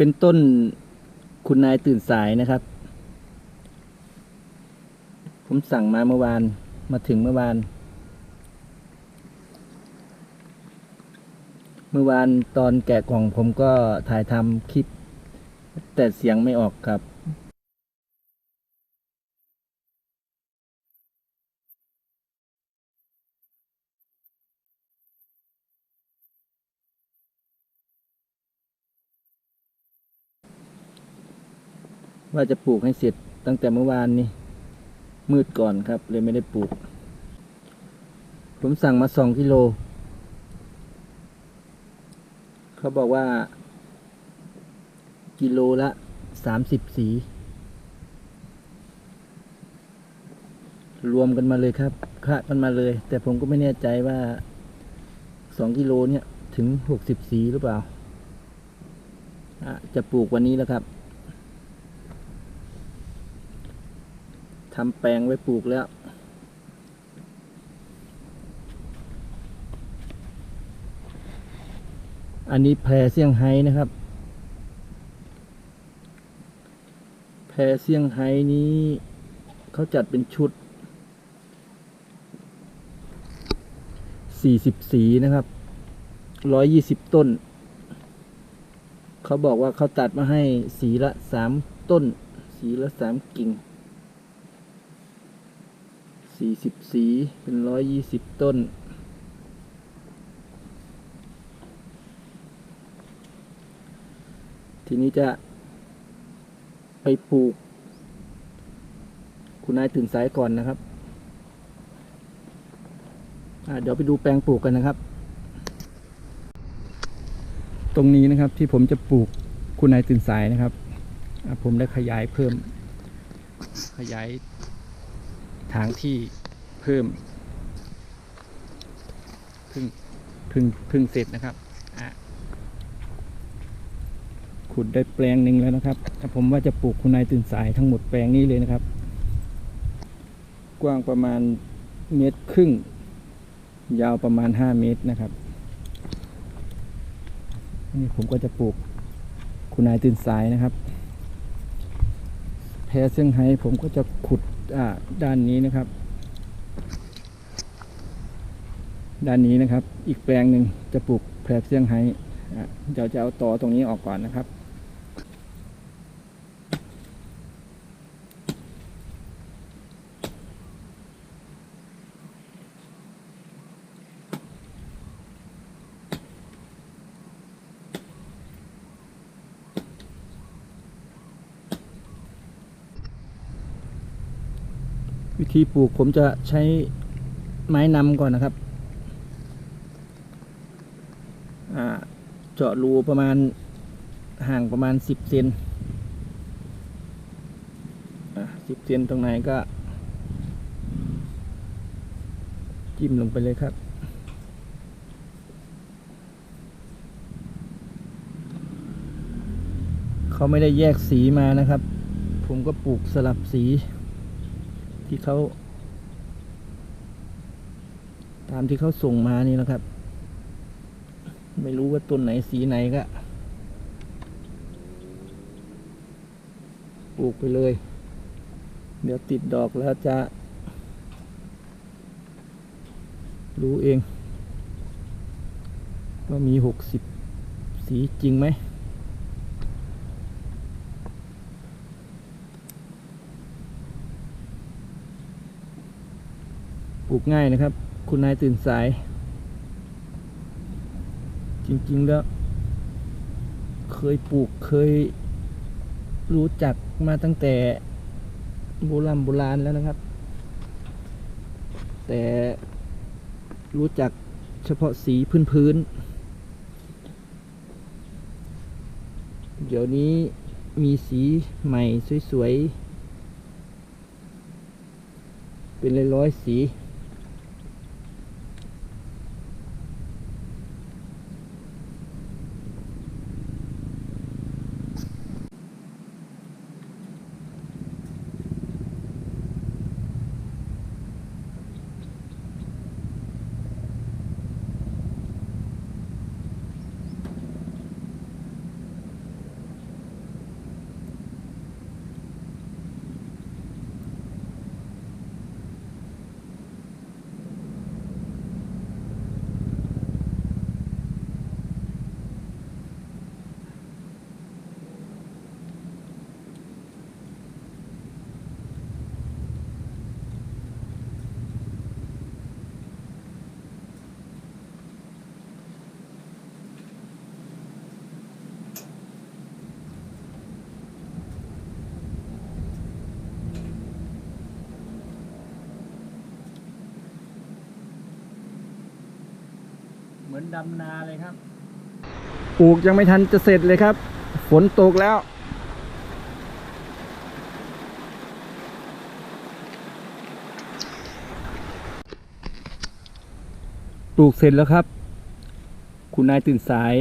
เป็นต้นคุณนายตื่นสายนะครับ ผมสั่งมาเมื่อวานมาถึงเมื่อวาน เมื่อวานตอนแกะกล่องผมก็ถ่ายทำคลิป แต่เสียงไม่ออกครับ ว่าจะปลูกให้เสร็จตั้งแต่เมื่อวานนี้ มืดก่อนครับ เลยไม่ได้ปลูก ผมสั่งมาสองกิโล เขาบอกว่า กิโลละสามสิบสี รวมกันมาเลยครับคละกันมาเลย แต่ผมก็ไม่แน่ใจว่าสองกิโลเนี่ย ถึงหกสิบสีหรือเปล่า จะปลูกวันนี้แล้วครับ ทำแปลงไว้ปลูกแล้ว อันนี้แพรเซี่ยงไฮ้นะครับ แพรเซี่ยงไฮ้นี้เขาจัดเป็นชุดสี่สิบสีนะครับ ร้อยยี่สิบต้น เขาบอกว่าเขาตัดมาให้สีละสามต้น สีละสามกิ่ง สี่สิบสีเป็นร้อยยี่สิบต้น ทีนี้จะไปปลูก คุณนายตื่นสายก่อนนะครับเดี๋ยวไปดูแปลงปลูกกันนะครับ ตรงนี้นะครับที่ผมจะปลูกคุณนายตื่นสายนะครับ ผมได้ขยายเพิ่มขยาย ทางที่เพิ่มพึ่งพึ่งพึ่งเสร็จนะครับขุดได้แปลงหนึ่งแล้วนะครับผมว่าจะปลูกคุณนายตื่นสายทั้งหมดแปลงนี้เลยนะครับ กว้างประมาณเมตรครึ่ง ยาวประมาณห้าเมตรนะครับนี่ผมก็จะปลูกคุณนายตื่นสายนะครับ แพรเซี่ยงไฮ้ผมก็จะขุด ด้านนี้นะครับ ด้านนี้นะครับ อีกแปลงหนึ่งจะปลูกแพรเซียงไฮ้เดี๋ยวจะเอาตอตรงนี้ออกก่อนนะครับ วิธีปลูกผมจะใช้ไม้นำก่อนนะครับเจาะรูประมาณห่างประมาณสิบเซนสิบเซนตรงไหนก็ จิ้มลงไปเลยครับเขาไม่ได้แยกสีมานะครับ ผมก็ปลูกสลับสี ที่เขา ตามที่เขาส่งมานี่นะครับ ไม่รู้ว่าต้นไหนสีไหนก็ปลูกไปเลย เดี๋ยวติดดอกแล้วจะ รู้เอง ว่ามีหกสิบสีจริงไหม ปลูกง่ายนะครับ คุณนายตื่นสาย จริง ๆ แล้ว เคยปลูกเคยรู้จักมาตั้งแต่โบราณโบราณแล้วนะครับ แต่รู้จักเฉพาะสีพื้นๆเดี๋ยวนี้มีสีใหม่สวยๆ เป็นร้อยๆสี มือนดำนาเลยครับ ปลูกยังไม่ทันจะเสร็จเลยครับ ฝนตกแล้ว ปลูกเสร็จแล้วครับ คุณนายตื่นสาย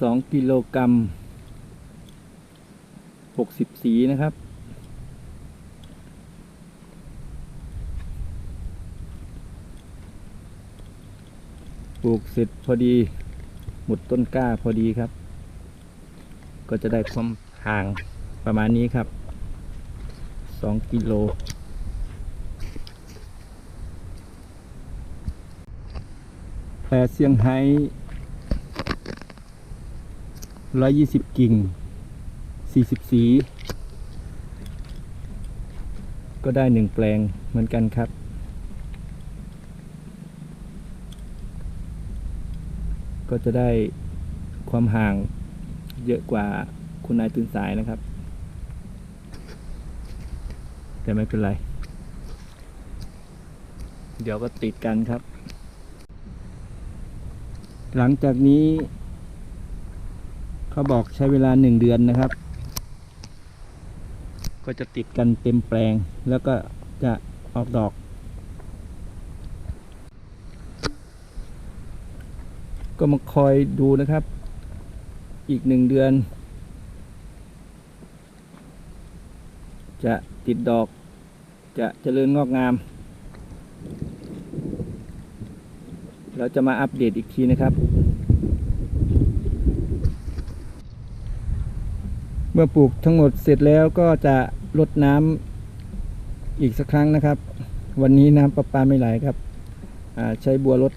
สองกิโลกรัมหกสิบสีนะครับ ปลูกเสร็จพอดีหมดต้นกล้าพอดีครับ ก็จะได้ความห่างประมาณนี้ครับสองกิโลแต่เซียงไฮ้ร้อยยี่สิบกิ่งสี่สิบสี ก็ได้หนึ่งแปลงเหมือนกันครับ ก็จะได้ความห่างเยอะกว่าคุณนายตื่นสายนะครับ แต่ไม่เป็นไร เดี๋ยวก็ติดกันครับ หลังจากนี้เขาบอกใช้เวลาหนึ่งเดือนนะครับ ก็จะติดกันเต็มแปลงแล้วก็จะออกดอก ก็มาคอยดูนะครับ อีกหนึ่งเดือน จะติดดอกจะเจริญงอกงาม เราจะมาอัปเดตอีกทีนะครับ เมื่อปลูกทั้งหมดเสร็จแล้วก็จะลดน้ำอีกสักครั้งนะครับ วันนี้น้ำประปาไม่ไหลครับใช้บัวรด